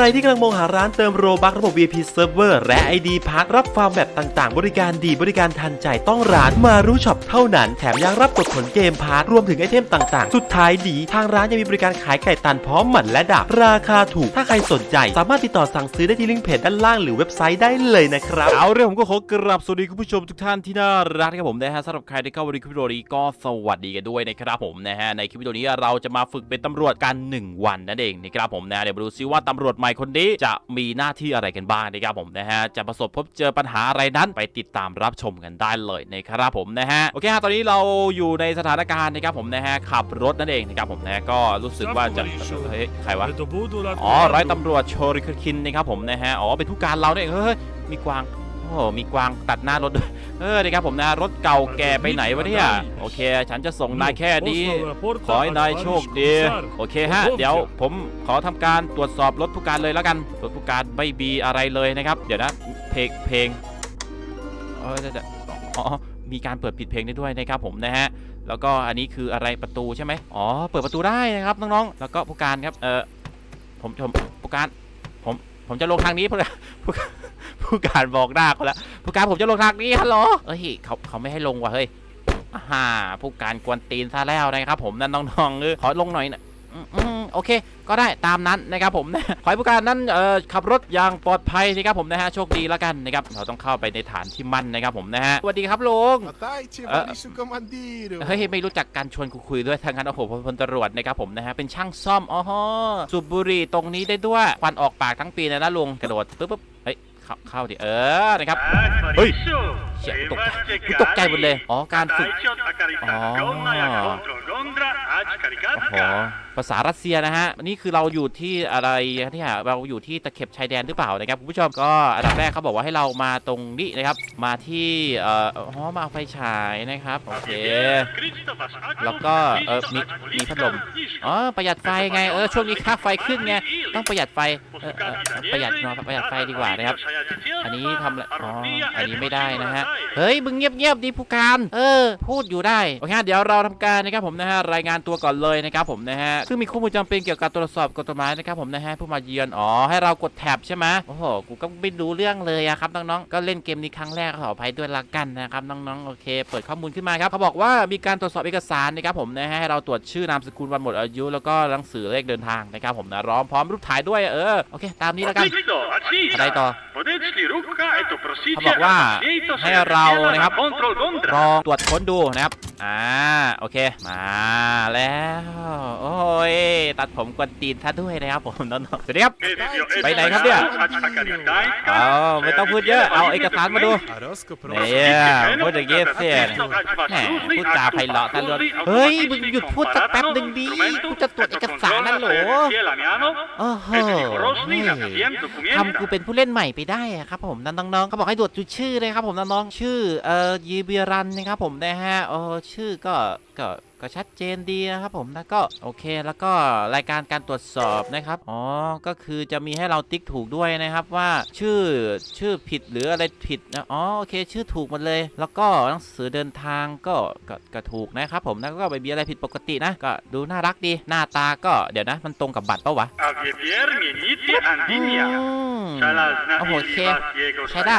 รที่กำลังมองหาร้านเติมโรบักระบบ VIP Server และ ID พักรับฟาร์มแบบต่างๆ บริการดีบริการทันใจต้องร้านมารู้ช็อปเท่านั้น แถมยังรับกดผลเกมพาร์ทรวมถึงไอเทมต่างๆ สุดท้ายดี ทางร้านยังมีบริการขายไก่ตันพร้อมหมันและดาบราคาถูก ถ้าใครสนใจ สามารถติดต่อสั่งซื้อได้ที่ลิงก์เพจด้านล่างหรือเว็บไซต์ได้เลยนะครับ เอาเรื่องผมก็ขอกราบสวัสดีคุณผู้ชมทุกท่านที่น่ารักครับผมนะฮะสำหรับใครที่เข้ามาดูคลิปวิดีโอนี้ก็สวัสดีกันด้วยนะครับผมนะฮะในคลิปวิดีโอนี้เราจะมาฝึกเป็นตำรวจกัน 1 วันนั่นเองนะครับผมนะเดี๋ยวมาดูซิว่าตำรวจใหม่คนนี้จะมีหน้าที่อะไรกันบ้างนะครับผมนะฮะจะประสบพบเจอปัญหาอะไรนั้นไปติดตามรับชมกันได้เลยนะครับผมนะฮะโอเคฮะตอนนี้เราอยู่ในสถานการณ์นะครับผมนะฮะขับรถนั่นเองนะครับผมนะฮะก็รู้สึกว่าจะเฮ้ยใครวะอ๋อร้อยตำรวจโชริคินนะครับผมนะฮะอ๋อเป็นผู้การเราเนี่ยเฮ้ยมีกวาง โอ้โหมีกวางตัดหน้ารถด้วยเออนะครับผมนะรถเก่าแก่ไปไหนวะเนี่ยโอเค ฉันจะส่งนายแค่นี้ขอให้นายโชคดีโอเคฮะเดี๋ยวผมขอทำการตรวจสอบรถผู้การเลยแล้วกันรถผู้การไม่มีอะไรเลยนะครับ เดี๋ยวนะเพลงเพลงเออเดี๋ยวๆอ๋อมีการเปิดผิดเพลงได้ด้วยนะครับผมนะฮะแล้วก็อันนี้คืออะไรประตูใช่ไหมอ๋อเปิดประตูได้นะครับน้องๆแล้วก็ผู้การครับเออผมผมผู้การผมผมจะลงทางนี้ผู้ผู้ ผู้การบอกหน้าเขาแล้วผู้การผมจะลงทางนี้ฮัลโหลเฮ้ยเขาเขาไม่ให้ลงว่ะเฮ้ยอ่าฮ่าผู้การกวนตีนซะแล้วนะครับผมนั่นน้องๆเออขอลงหน่อยนะอืมอืมโอเค ก็ได้ตามนั้นนะครับผมขอให้ผู้การนั้นเอ่อขับรถอย่างปลอดภัยนะครับผมนะฮะโชคดีแล้วกันนะครับเราต้องเข้าไปในฐานที่มั่นนะครับผมนะฮะสวัสดีครับลุง Atajci, Eh. Valisu Comandiro. เฮ้ยไม่รู้จักการชวนคุยๆด้วยทางนั้นโอ้โหพลตำรวจนะครับผมนะฮะเป็นช่างซ่อมอ๋อฮะสูบบุหรี่ตรงนี้ได้ด้วยควันออกปากทั้งปีเลยนะลุงกระโดดปุ๊บปุ๊บเฮ้ย เข้าเข้าดิเออนะครับเฮ้ยเชี่ยตกใจกูตกใจหมดเลยอ๋อการฝึกอ๋อโอ้โห ภาษารัสเซียนะฮะนี่คือเราอยู่ที่อะไรเนี่ยเราอยู่ที่ตะเข็บชายแดนหรือเปล่านะครับคุณผู้ชมก็อันดับแรกเขาบอกว่าให้เรามาตรงนี้นะครับ มาที่เอ่ออ๋อมาเอาไฟฉายนะครับโอเคแล้วก็เออมีมีพัดลมอ๋อประหยัดไฟไงเออช่วงนี้ค่าไฟขึ้นไงต้องประหยัดไฟเออประหยัดนาะประหยัดไฟดีกว่านะครับ อันนี้ทำอะไรอ๋ออันนี้ไม่ได้นะฮะ เฮ้ยมึงเงียบๆดิผู้การเออ พูดอยู่ได้โอเคเดี๋ยวเราทำการนะครับผมนะฮะรายงานตัวก่อนเลยนะครับผมนะฮะซึ่งมีข้อมูลจำเป็นเกี่ยวกับตรวจสอบกฎหมายนะครับผมนะฮะผู้มาเยือนอ๋อให้เรากดแท็บใช่ไหมโอ้โหกูก็ไม่รู้เรื่องเลยอะครับน้องๆก็เล่นเกมนี้ครั้งแรกขออภัยด้วยละกันนะครับน้องๆโอเค เปิดข้อมูลขึ้นมาครับเขาบอกว่ามีการตรวจสอบเอกสารนะครับผมนะฮะให้เราตรวจชื่อนามสกุลวันหมดอายุ แล้วก็หนังสือเลขเดินทางนะครับผมนะร้อมพร้อมรูปถ่ายด้วยเออโอเค ตามนี้แล้วกันอะไรต่อเขาบอกว่าให้เรานะครับรอตรวจค้นดูนะครับอ่าโอเคมาแล้วโอ้ยตัดผมกวนตีนท่านด้วยนะครับผมน้องๆสวัสดีครับไปไหนครับเนี่ยเอาไม่ต้องพูดเยอะเอาเอกสารมาดู Arosco เนี่ยพูดอย่างงี้เสียแหมพูดจาไพเราะตะลวนเฮ้ยมึงหยุดพูดสักแป๊บหนึ่งดีกูจะตรวจเอกสารนั่นโหลโอ้โหทำกูเป็นผู้เล่นใหม่ไปได้อะครับผมนั่นน้องๆเขาบอกให้ตรวจดูชื่อเลยครับผมน้องๆชื่อเอ่อยีเบียรันนะครับผมนะฮะเออชื่อก็ก็ก็ชัดเจนดีนะครับผมแล้วก็โอเคแล้วก็รายการการตรวจสอบนะครับอ๋อก็คือจะมีให้เราติ๊กถูกด้วยนะครับว่าชื่อชื่อผิดหรืออะไรผิดนะอ๋อโอเค ชื่อถูกหมดเลย แล้วก็หนังสือเดินทางก็ก็ก็ถูกนะครับผมแล้วก็ไม่มีอะไรผิดปกตินะก็ดูน่ารักดีหน้าตาก็เดี๋ยวนะมันตรงกับบัตรปะวะอืมโอ้โหโอเคใช้ได้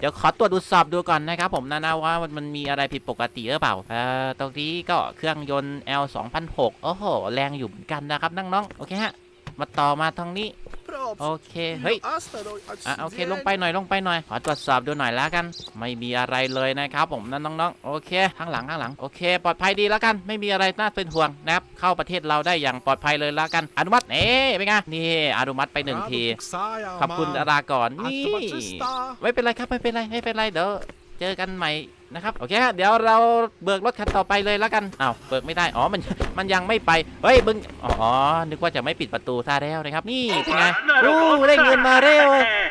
เดี๋ยวขอตรวจดูสอบดูก่อนนะครับผมนะนะว่ามันมันมีอะไรผิดปกติหรือเปล่าเอ่อตรงนี้ก็เครื่องยนต์ L 2006โอ้โห แรงอยู่เหมือนกันนะครับน้องๆโอเคฮะ มาต่อมาทางนี้ โอเค เฮ้ย อะโอเค ลงไปหน่อย ลงไปหน่อย ขอตรวจสอบดูหน่อยแล้วกัน ไม่มีอะไรเลยนะครับผมนั่นน้องๆ โอเค ข้างหลัง ข้างหลัง โอเค ปลอดภัยดีแล้วกัน ไม่มีอะไรน่าเป็นห่วงนะครับ เข้าประเทศเราได้อย่างปลอดภัยเลยแล้วกัน อนุมัติเอ๊ะเป็นไง นี่ อนุมัติไปหนึ่งที ขอบคุณดาราก่อนนี่ ไม่เป็นไรครับ ไม่เป็นไร ไม่เป็นไร เดี๋ยว เจอกันใหม่ นะครับโอเคฮะเดี๋ยวเราเบิกรถคันต่อไปเลยแล้วกันอ้าวเบิกไม่ได้อ๋อมันมันยังไม่ไปเฮ้ยมึงอ๋อนึกว่าจะไม่ปิดประตูซะแล้วนะครับนี่เป็นไงอู้ได้เงินมาเร็ว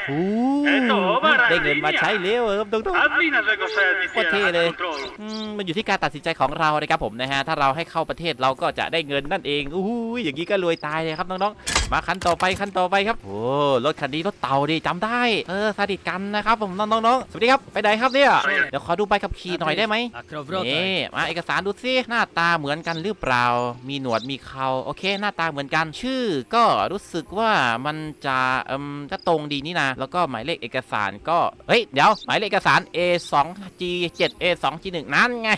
โอ้เอ๊ะโตมาอะไรได้เงินมาใช้เร็วครับตรง Avvina se cos'è di Qua fiera te, a le- controllo. ๆอืมมันอยู่ที่การตัดสินใจของเรานะครับผมนะฮะถ้าเราให้เข้าประเทศเราก็จะได้เงินนั่นเองอู้หูยอย่างนี้ก็รวยตายเลยครับน้องๆมาคันต่อไปคันต่อไปครับโอ้รถคันนี้รถเต่าดิจำได้เออสนิทกันนะครับผมน้องๆๆสวัสดีครับไปไหนครับเนี่ยเดี๋ยวขอดูใบขับขี่หน่อยได้ไหม A Krovrotaj. นี่มาเอกสารดูสิหน้าตาเหมือนกันหรือเปล่า มีหนวดมีเขาโอเค หน้าตาเหมือนกันชื่อก็รู้สึกว่ามันจะเอืมจะตรงดีนี่นะแล้วก็หมายเลขเอกสารก็เฮ้ยเดี๋ยวหมายเลขเอกสาร A2G 7 A2G1 นั่นไง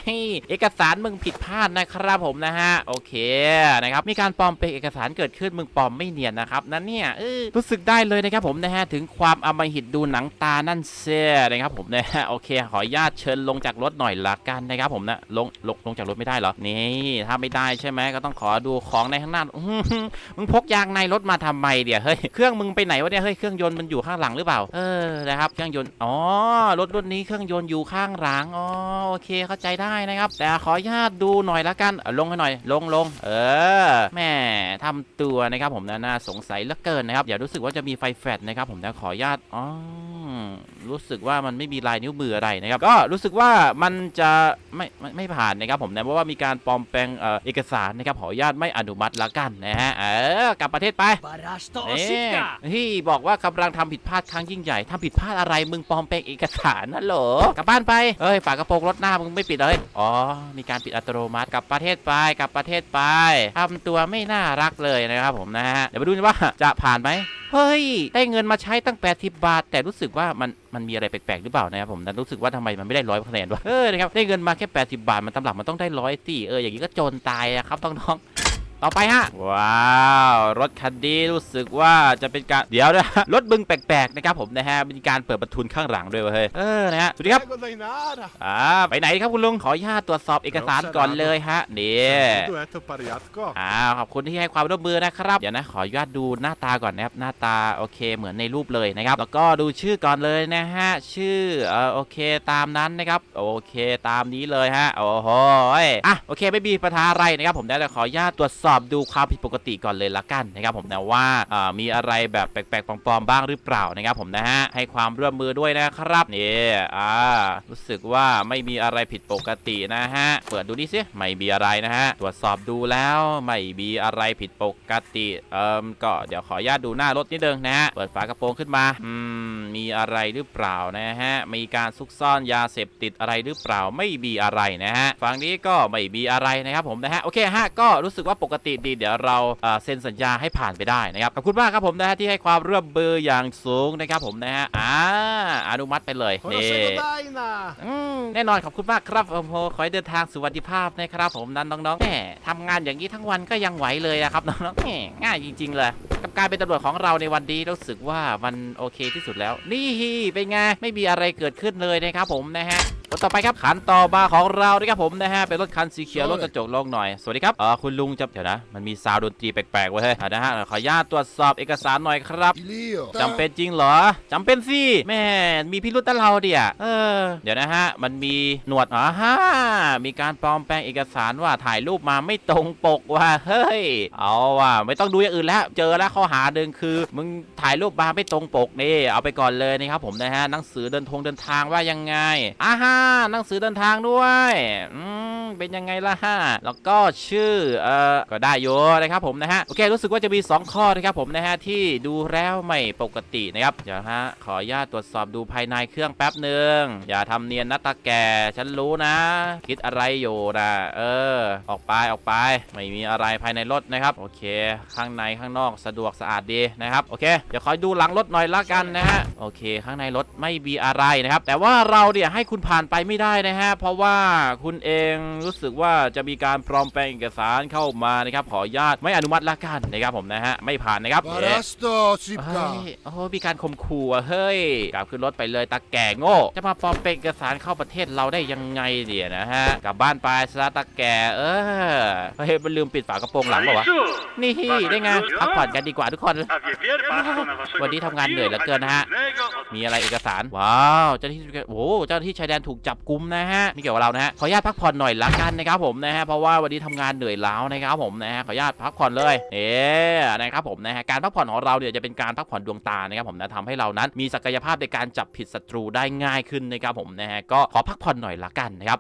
เอกสารมึงผิดพลาดนะครับผมนะฮะโอเคนะครับมีการปลอมเป็นเอกสารเกิดขึ้นมึงปลอมไม่เนียนนะครับนั่นเนี่ยเออรู้สึกได้เลยนะครับผมนะฮะถึงความอำมหิตดูหนังตานั่นเสียนะครับผมนะฮะโอเค ขออนุญาตเชิญลงจากรถหน่อยละกันนะครับผมนะลงลงลงจากรถไม่ได้เหรอนี่ถ้าไม่ได้ใช่ไหมก็ต้องขอดูของในข้างหน้ามึงพกยางในรถมาทำไมเดี๋ยวเฮ้ยเครื่องมึงไปไหนวะเนี่ยเฮ้ยเครื่องยนต์มันอยู่ข้างหลังหรือเปล่าเออนะครับเครื่องยนต์อ๋อรถรุ่นนี้เครื่องยนต์อยู่ข้างหลังอ๋อโอเคเข้าใจได้นะครับ แต่ขออนุญาตดูหน่อยละกันลงให้หน่อยลงลงเออแม่ทำตัวนะครับผมนะน่าสงสัยเหลือเกินนะครับอย่ารู้สึกว่าจะมีไฟแฟลชนะครับผมนะขออนุญาตอ๋อ รู้สึกว่ามันไม่มีลายนิ้วมืออะไรนะครับ ก็รู้สึกว่ามันจะไม่ไม่ไม่ผ่านนะครับผมนะเพราะว่ามีการปลอมแปลงเอ่อเอกสารนะครับขออนุญาตไม่อนุมัติละกันนะฮะเออกลับประเทศไป Barasto เอ๊ะ Osipka. ที่บอกว่ากำลังทำผิดพลาดครั้งยิ่งใหญ่ทำผิดพลาดอะไรมึงปลอมแปลงเอกสารนั่นเหรอกลับบ้านไปเอ้ยฝากระโปรงรถหน้ามึงไม่ปิดเลยอ๋อมีการปิดอัตโนมัติกลับประเทศไปกลับประเทศไปทำตัวไม่น่ารักเลยนะครับผมนะฮะเดี๋ยวมาดูกันว่าจะผ่านไหม เฮ้ย ได้เงินมาใช้ตั้ง 80 บาท แต่รู้สึกว่ามันมันมีอะไรแปลกๆหรือเปล่านะครับผมนั้นรู้สึกว่าทำไมมันไม่ได้ร้อยคะแนนวะเออนะครับได้เงินมาแค่ 80 บาทมันตำหลักมันต้องได้ร้อยสี่เอออย่างนี้ก็จนตายนะครับน้องๆ ต่อไปฮะ ว้าว รถคันนี้รู้สึกว่าจะเป็นการเดี๋ยวนะรถบึงแปลกๆนะครับผมนะฮะมีการเปิดประทุนข้างหลังด้วยเว้ยเออนะฮะสวัสดีครับ Prego dai nada. อ่าไปไหนครับคุณลุงขออนุญาตตรวจสอบเอกสารก่อนเลยฮะนี่ Duetto pariatko. อ่าขอบคุณที่ให้ความร่วมมือนะครับเดี๋ยวนะขออนุญาตดูหน้าตาก่อนนะครับหน้าตาโอเคเหมือนในรูปเลยนะครับแล้วก็ดูชื่อก่อนเลยนะฮะชื่อเออโอเคตามนั้นนะครับโอเคตามนี้เลยฮะโอ้โหยอะโอเคไม่มีปัญหาอะไรนะครับผมได้แต่ขออนุญาตตรวจสอบดูความผิดปกติก่อนเลยละกันนะครับผมนะว่ามีอะไรแบบแปลกๆปลอมๆบ้างหรือเปล่านะครับผมนะฮะให้ความร่วมมือด้วยนะครับนี่อ่ารู้สึกว่าไม่มีอะไรผิดปกตินะฮะเปิดดูดิสิไม่มีอะไรนะฮะตรวจสอบดูแล้วไม่มีอะไรผิดปกติเอ่มก็เดี๋ยวขออนุญาตดูหน้ารถนิดนึงนะฮะเปิดฝากระโปรงขึ้นมาอืมมีอะไรหรือเปล่านะฮะมีการซุกซ่อนยาเสพติดอะไรหรือเปล่าไม่มีอะไรนะฮะฝั่งนี้ก็ไม่มีอะไรนะครับผมนะฮะโอเคฮะก็รู้สึกว่าปกติดีเดี๋ยวเราเอ่อเซ็นสัญญาให้ผ่านไปได้นะครับขอบคุณมากครับผมนะฮะที่ให้ความร่วมมืออย่างสูงนะครับผมนะฮะอ่าอนุมัติไปเลยนี่ Buonasera Daina. อืมแน่นอนขอบคุณมากครับโอ้โหขอให้เดินทางสวัสดิภาพนะครับผมนั้นน้องๆแหมทำงานอย่างนี้ทั้งวันก็ยังไหวเลยอะครับน้องๆแหมง่ายจริง ๆ เลย กับการเป็นตำรวจของเราในวันนี้รู้สึกว่ามันโอเคที่สุดแล้ว นี่เป็นไงไม่มีอะไรเกิดขึ้นเลยนะครับผมนะฮะ รถต่อไปครับขันต่อมาของเรานะครับผมนะฮะเป็นรถคันสีเขียวรถกระจกลงหน่อยสวัสดีครับเออคุณลุงจะเดี๋ยวนะมันมีซาวด์ดนตรีแปลกๆเว้ยเฮ้ยอะนะฮะขออนุญาตตรวจสอบเอกสารหน่อยครับ Ilio. จำเป็นจริงเหรอจำเป็นสิแม่มีพิรุษตะเราเดียเออเดี๋ยวนะฮะมันมีหนวดอ๋อฮะมีการปลอมแปลงเอกสารว่าถ่ายรูปมาไม่ตรงปกว่าเฮ้ยเอาว่ะไม่ต้องดูอย่างอื่นแล้ว เจอแล้วข้อหาหนึ่งคือ มึงถ่ายรูปมาไม่ตรงปกนี่เอาไปก่อนเลยนะครับผมนะฮะหนังสือเดินทงเดินทางว่ายังไงอ่าฮะหนังสือเดินทางด้วย อืม เป็นยังไงล่ะฮะแล้วก็ชื่อเอ่อก็ได้อยู่นะครับผมนะฮะโอเครู้สึกว่าจะมี 2 ข้อนะครับผมนะฮะที่ดูแล้วไม่ปกตินะครับเดี๋ยวฮะขออนุญาตตรวจสอบดูภายในเครื่องแป๊บหนึ่งอย่าทำเนียนนะตาแก่ฉันรู้นะ คิดอะไรอยู่นะเออ ออกไปออกไป ไม่มีอะไรภายในรถนะครับ โอเค ข้างในข้างนอกสะดวกสะอาดดีนะครับโอเคเดี๋ยวคอยดูหลังรถหน่อยละกันนะฮะโอเค ข้างในรถไม่มีอะไรนะครับ แต่ว่าเราเนี่ยให้คุณผ่านไปไม่ได้นะฮะเพราะว่าคุณเองรู้สึกว่าจะมีการปลอมแปลงเอกสารเข้ามานะครับขออนุญาตไม่อนุมัติละกันนะครับผมนะฮะไม่ผ่านนะครับเอ๊ะ Barasto เฮ้ย Osipka. โอ้โหมีการข่มขู่อะเฮ้ยกลับขึ้นรถไปเลยตาแก่โง่ จะมาปลอมเป็นเอกสารเข้าประเทศเราได้ยังไงเดี๋ยนะฮะ กลับบ้านไปซะตาแก่ เออ เฮ้ยมันลืมปิดฝากระโปรงหลังเปล่าวะ Su, นี่ได้ไงพักผ่อนกันดีกว่าทุกคน a Via Pier passano วันนี้ทำงานเหนื่อยเหลือเกินนะฮะ Prego. มีอะไรเอกสาร ว้าว เจ้าหน้าที่โอ้โหเจ้าหน้าที่ชายแดนถูกจับกุมนะฮะไม่เกี่ยวกับเรานะฮะ ขออนุญาตพักผ่อนหน่อยละกันนะครับผมนะฮะเพราะว่าวันนี้ทำงานเหนื่อยล้านะครับผมนะฮะขออนุญาตพักผ่อนเลยเอ๊นะครับผมนะฮะการพักผ่อนของเราเนี่ยจะเป็นการพักผ่อนดวงตานะครับผมนะทำให้เรานั้นมีศักยภาพในการจับผิดศัตรูได้ง่ายขึ้นนะครับผมนะฮะก็ขอพักผ่อนหน่อยละกันนะครับ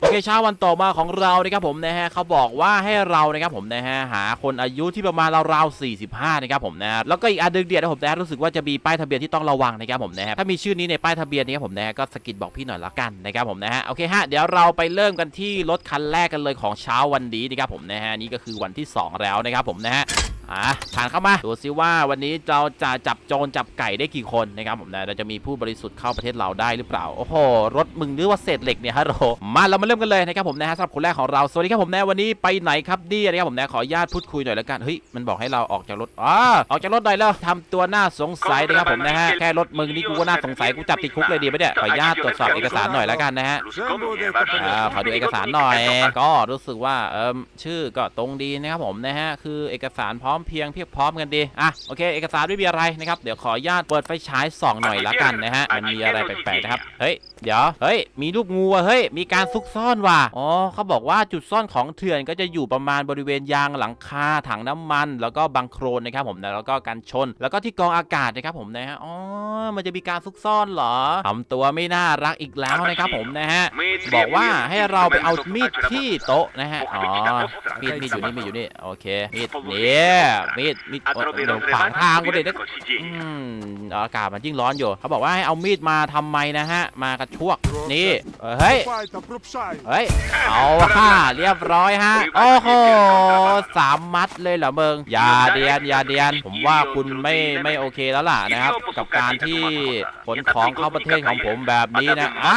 โอเคเช้าวันต่อมาของเรานะครับผมนะฮะเขาบอกว่าให้เรานะครับผมนะฮะหาคนอายุที่ประมาณราวๆ45นะครับผมนะฮะแล้วก็อีกอันหนึงเดียวนะผมนะรู้สึกว่าจะมีป้ายทะเบียนที่ต้องระวังนะครับผมนะฮะถ้ามีชื่อนี้ในป้ายทะเบียนนะครับผมนะฮะก็สกิดบอกพี่หน่อยละกันนะครับผมนะฮะโอเคฮะเดี๋ยวเราไปเริ่มกันที่รถคันแรกกันเลยของเช้าวันนี้นะครับผมนะฮะนี่ก็คือวันที่ 2 แล้วนะครับผมนะฮะ อะผ่านเข้ามาดูซิว่าวันนี้เราจะจับโจรจับไก่ได้กี่คนนะครับผมนะเราจะมีผู้บริสุทธิ์เข้าประเทศเราได้หรือเปล่า โอ้โห รถมึงนึกว่าเศษเหล็กเนี่ยฮัลโหลมาเรามาเริ่มกันเลยนะครับผมนะฮะสำหรับคนแรกของเรา สวัสดีครับผมนะวันนี้ไปไหนครับดีนะครับผมนะขออนุญาตพูดคุยหน่อยแล้วกัน เฮ้ย มันบอกให้เราออกจากรถอ๋อออกจากรถหน่อยแล้วทำตัวน่าสงสัยนะครับผมนะฮะ แค่รถมึงนี่กูก็น่าสงสัยกูจับติดคุกเลยดีไหมเนี่ย ขออนุญาตตรวจสอบเอกสารหน่อยแล้วกันนะฮะอ่าขอดูเอกสารหน่อย ก็รู้สึกว่าเอิมชื่อก็ตรงดีนะครับผมนะฮะ คือเอกสารพร้อมเพียงเพียบพร้อมกันดี อะ โอเค เอกสารไม่มีอะไรนะครับ เดี๋ยวขออนุญาตเปิดไฟฉายส่องหน่อยละกันนะฮะ มันมีอะไรแปลกๆนะครับ เฮ้ย เดี๋ยว เฮ้ย มีรูปงูอะเฮ้ย มีการซุกซ่อนว่ะ อ๋อ เขาบอกว่าจุดซ่อนของเถื่อนก็จะอยู่ประมาณบริเวณยางหลังคา ถังน้ำมัน แล้วก็บังโครนนะครับผม แล้วก็กันชน แล้วก็ที่กองอากาศนะครับผมนะฮะ อ๋อ มันจะมีการซุกซ่อนเหรอทำตัวไม่น่ารักอีกแล้วนะครับผมนะฮะ บอกว่าให้เราไปเอามีดที่โต๊ะนะฮะ อ๋อ มีดมีดอยู่นี่มีดอยู่นี่ โอเค มีดเนี่ยมีดมีดเดี๋ยวขวางทางกูเด็ดอืมอากาศมันยิ่งร้อนอยู่ เขาบอกว่าให้เอามีดมาทำไมนะฮะ มากระชวกนี่เออเฮ้ย Fighta, propsai. เฮ้ยเอาฮ่าเรียบร้อยฮะโอ้โหสามมัดเลยเหรอเบิงอย่าเดียนอย่าเดียน ผมว่าคุณไม่ไม่โอเคแล้วล่ะนะครับ กับการที่ขนของเข้าประเทศของผมแบบนี้นะอ่า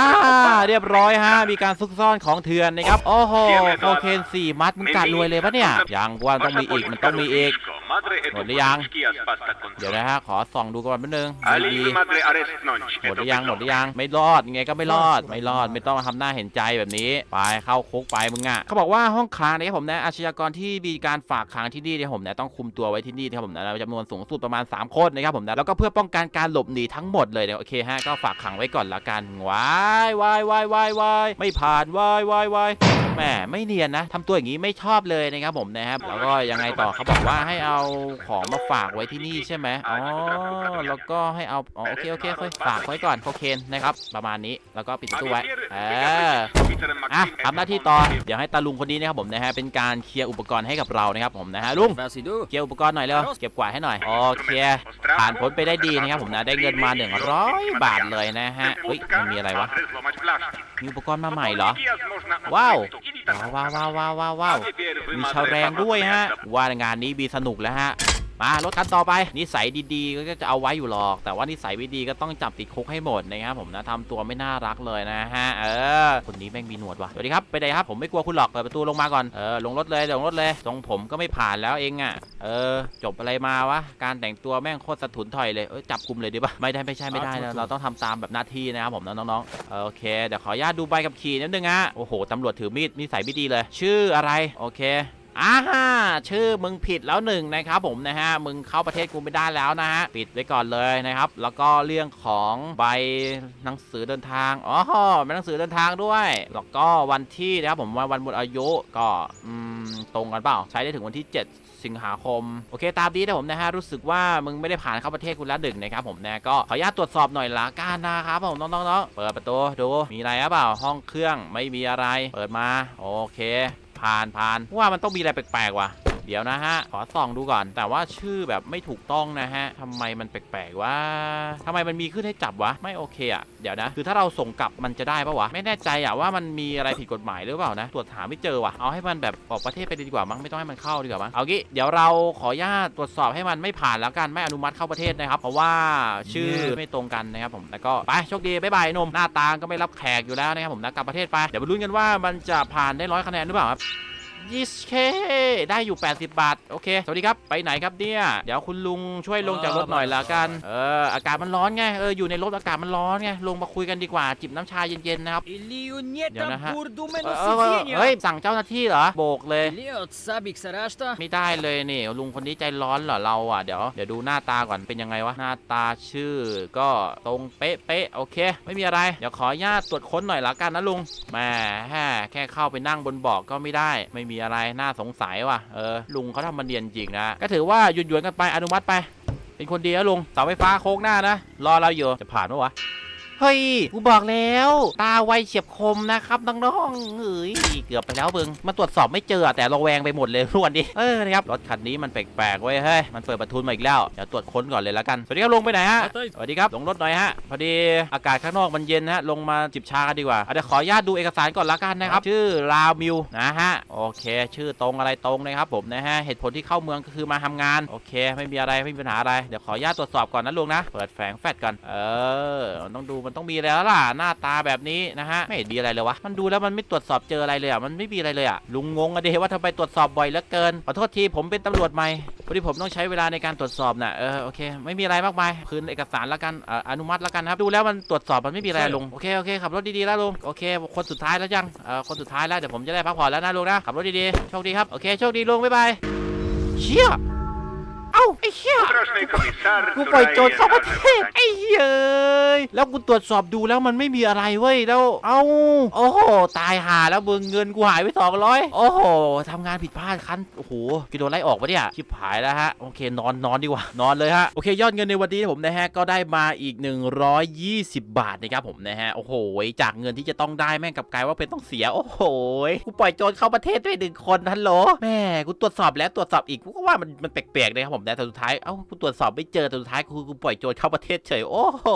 เรียบร้อยฮะมีการซุกซ่อนของเถื่อนนะครับโอ้โหโคเคนสี่มัดมึงกัดรวยเลยปะเนี่ยยังว่าต้องมีอีกมันต้องมีอีก หมดหรือยัง เดี๋ยวนะฮะ ขอส่องดูก่อนแป๊บนึงดีหมดหรือยัง หมดหรือยัง ไม่รอดยังไงก็ไม่รอด ไม่รอด ไม่ต้องมาทำหน้าเห็นใจแบบนี้ ไปเข้าคุกไปมึงอะ เขาบอกว่าห้องขังนะครับผมนะ อาชญากรที่มีการฝากขังที่นี่นะครับผมนะ ต้องคุมตัวไว้ที่นี่นะครับผมนะจำนวนสูงสุดประมาณ 3 คนนะครับผมนะ แล้วก็เพื่อป้องกันการหลบหนีทั้งหมดเลยเนี่ยโอเคฮะ ก็ฝากขังไว้ก่อนละกันว้ายวายวายวายวายไม่ผ่านวายวายวายแหมไม่เนียนนะทำตัวอย่างนี้ไม่ชอบเลยนะครับผมนะครับแล้วก็ยังไงต่อเขาบอกว่าให้เอาาของมาฝากไว้ที่นี่ใช่ไหมอ๋อ แล้วก็ให้เอา อ๋อ โอเค โอเคโอเคฝากไว้ก่อนโคเคนนะครับ ประมาณนี้ แล้วก็ปิดประตูไว้ เอออะทำหน้าที่ต่อ เดี๋ยวให้ตาลุงคนนี้นะครับผมนะฮะเป็นการเคลียร์อุปกรณ์ให้กับเรานะครับผมนะฮะลุงเคลียร์อุปกรณ์หน่อยเร็วเก็บกวาดให้หน่อยโอเคผ่านพ้นไปได้ดีนะครับผมนะได้เงินมา 100 บาทเลยนะฮะเฮ้ยมันมีอะไรวะมีอุปกรณ์มาใหม่เหรอว้าวว้าวว้าวว้าวว้าวว้าวมีชาวแรงด้วยฮะว่างานนี้มีสนุกแล้วฮะ มารถคันต่อไปนิสัยดีๆ ก็จะเอาไว้อยู่หรอก แต่ว่านิสัยไม่ดีก็ต้องจับติดคุกให้หมดนะครับผมนะทำตัวไม่น่ารักเลยนะฮะเออคนนี้แม่งมีหนวดว่ะสวัสดีครับไปไหนครับผมไม่กลัวคุณหรอกเปิดประตูลงมาก่อนเออลงรถเลยลงรถเลยทรงผมก็ไม่ผ่านแล้วเองอะเออ จบอะไรมาวะการแต่งตัวแม่งโคตรสะทุนถอยเลยเอ้ยจับกลุ่มเลยดีป่ะไม่ได้ไม่ใช่ไม่ได้นะเราต้องทำตามแบบหน้าที่นะครับผมนะน้องๆโอเคเดี๋ยวขออนุญาตดูใบขับขี่นิดนึงฮะโอ้โหตำรวจถือมีดนิสัยไม่ดีเลย ชื่ออะไรโอเค อ่าชื่อมึงผิดแล้วหนึ่งนะครับผมนะฮะมึงเข้าประเทศกูไม่ได้แล้วนะฮะปิดไว้ก่อนเลยนะครับ แล้วก็เรื่องของใบหนังสือเดินทางอ๋อเป็นหนังสือเดินทางด้วย แล้วก็วันที่นะครับผมวันวันหมดอายุก็อืมตรงกันเปล่า ใช้ได้ถึงวันที่ 7สิงหาคม โอเคตามนี้นะผมนะฮะ รู้สึกว่ามึงไม่ได้ผ่านเข้าประเทศกูแล้วหนึ่งนะครับผมนะก็ขออนุญาตตรวจสอบหน่อยละกันนะครับผมน้องๆๆเปิดประตูดูมีอะไรหรือเปล่าห้องเครื่องไม่มีอะไร เปิดมา โอเค ผ่านผ่านว่ามันต้องมีอะไรแปลกๆว่ะ เดี๋ยวนะฮะ ขอส่องดูก่อน แต่ว่าชื่อแบบไม่ถูกต้องนะฮะทำไมมันแปลกๆวะทำไมมันมีขึ้นให้จับวะ ไม่โอเคอะเดี๋ยวนะ คือถ้าเราส่งกลับมันจะได้ปะวะ ไม่แน่ใจอะว่ามันมีอะไรผิดกฎหมายหรือเปล่านะ ตรวจหาไม่เจอวะเอาให้มันแบบออกประเทศไปดีกว่ามั้ง ไม่ต้องให้มันเข้าดีกว่ามั้ง เอางี้เดี๋ยวเราขออนุญาตตรวจสอบให้มันไม่ผ่านแล้วกัน ไม่อนุมัติเข้าประเทศนะครับ เพราะว่าชื่อไม่ตรงกันนะครับผม แล้วก็ไปโชคดีบ๊ายบายนม หน้าตาก็ไม่รับแขกอยู่แล้วนะครับผมนะกลับประเทศไป เดี๋ยวมาลุ้นกันว่ามันจะผ่านได้ร้อยคะแนนหรือเปล่าครับ ยี่สเคได้อยู่ 80 บาท โอเค สวัสดีครับ ไปไหนครับเนี่ย เดี๋ยวคุณลุงช่วยลงจากรถหน่อยละกัน เออ อากาศมันร้อนไง เออ อยู่ในรถอากาศมันร้อนไง ลงมาคุยกันดีกว่า จิบน้ำชาเย็นๆนะครับ เดี๋ยวนะฮะเเฮ้ย สั่งเจ้าหน้าที่เหรอ โบกเลย ไม่ได้เลยนี่ลุงคนนี้ใจร้อนเหรอเราอะ เดี๋ยว เดี๋ยวดูหน้าตาก่อน เป็นยังไงวะ หน้าตาชื่อ ก็ตรงเป๊ะๆ โอเค ไม่มีอะไร เดี๋ยวขออนุญาตตรวจค้นหน่อยละกันนะลุงแหมแค่เข้าไปนั่งบนเบาะก็ไม่ได้ ไม่มีอะไรน่าสงสัยว่ะเออลุงเขาทำมันเนียนจริงนะก็ถือว่าหยุดหยวนๆกันไปอนุมัติไป เป็นคนดีนะลุงเสาไฟฟ้าโค้งหน้านะรอเราอยู่จะผ่านไหมวะ เฮ้ย กูบอกแล้ว ตาไวเฉียบคมนะครับน้องๆเฮ้ยเกือบไปแล้วเบิงมาตรวจสอบไม่เจอแต่ระแวงไปหมดเลยรวนดิเออนะครับ รถคันนี้มันแปลกๆเว้ยเฮ้ย มันเปิดประทุนมาอีกแล้ว เดี๋ยวตรวจค้นก่อนเลยแล้วกัน สวัสดีครับลงไปไหนฮะ สวัสดีครับ ลงรถหน่อยฮะ พอดีอากาศข้างนอกมันเย็นฮะ ลงมาจิบชากันดีกว่าอะเดี๋ยวขออนุญาตดูเอกสารก่อนละกันนะครับ ชื่อลามิวนะฮะ โอเค ชื่อตรงอะไรตรงนะครับผมนะฮะ เหตุผลที่เข้าเมืองก็คือมาทำงาน โอเค ไม่มีอะไร ไม่มีปัญหาอะไร เดี๋ยวขออนุญาตตรวจสอบก่อนนะลุงนะ เปิดแฝงแฟดก่อน เออมันต้องดูมันต้องมีแล้วล่ะหน้าตาแบบนี้นะฮะไม่เห็นมีอะไรเลยวะมันดูแล้วมันไม่ตรวจสอบเจออะไรเลยอะมันไม่มีอะไรเลยอะลุงงงอะเดว่าทำไมตรวจสอบบ่อยเหลือเกินขอโทษทีผมเป็นตำรวจใหม่พอดีผมต้องใช้เวลาในการตรวจสอบน่ะเออโอเคไม่มีอะไรมากมายคืนเอกสารแล้วกันเอ่ออนุมัติแล้วกันครับดูแล้วมันตรวจสอบมันไม่มีอะไรลุงโอเคโอเคขับรถดีๆแล้วลุงโอเค คนสุดท้ายแล้วยังเออคนสุดท้ายแล้วเดี๋ยวผมจะได้พักผ่อนแล้วนะลุงนะขับรถดีๆโชคดีครับโอเคโชคดีลุงบ๊ายบายเชี่ยอ้าไอ้เชี่ย Страшный комиссар กูปล่อยโจรเข้าประเทศไอ้เหี้ยเอ้ยแล้วกูตรวจสอบดูแล้วมันไม่มีอะไรเว้ยแล้ว เอ้าโอ้โหตายห่าแล้วมึงเงินกูหายไปสองร้อยโอ้โหทำงานผิดพลาดคันโอ้โหกูโดนไล่ออกปะเนี่ยชิบหายแล้วฮะโอเคนอนนอนดีกว่านอนเลยฮะโอเคยอดเงินในวันนี้ผมนะฮะก็ได้มาอีก 120 บาทนะครับผมนะฮะโอ้โหจากเงินที่จะต้องได้แม่งกลับกลายว่าเป็นต้องเสียโอ้โหกูปล่อยโจรเข้าประเทศด้วยหนึ่งคนฮัลโหลแม่กูตรวจสอบแล้วตรวจสอบอีกกูก็ว่ามันมันแปลกๆนะครับผม ะแต่สุดท้ายเอ้ากูตรวจสอบไม่เจอแต่สุดท้ายกูกูปล่อยโจรเข้าประเทศเฉยโอ้โห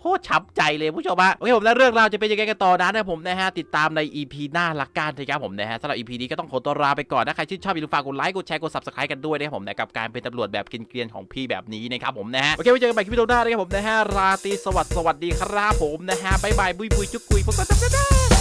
โคตรช้ำใจเลยผู้ชมฮะโอเคผมแล้วเรื่องราวจะเป็นยังไงกันต่อนั้นะผมนะฮะติดตามใน EP หน้าละกันนะครับผมนะฮะสำหรับ EP นี้ก็ต้องขอตัวลาไปก่อนถ้าใครชื่นชอบอย่าลืมฝากกดไลค์กดแชร์กด subscribe กันด้วยนะครับผมนะกับการเป็นตำรวจแบบเกรียนๆของพี่แบบนี้นะครับผมนะฮะโอเคไว้เจอกันใหม่คลิปวิดีโอหน้านะครับผมนะฮะราตรีสวัสดิ์สวัสดีครับผมนะฮะบ๊ายบายบุยบุยจุกกุยพวกก็จะ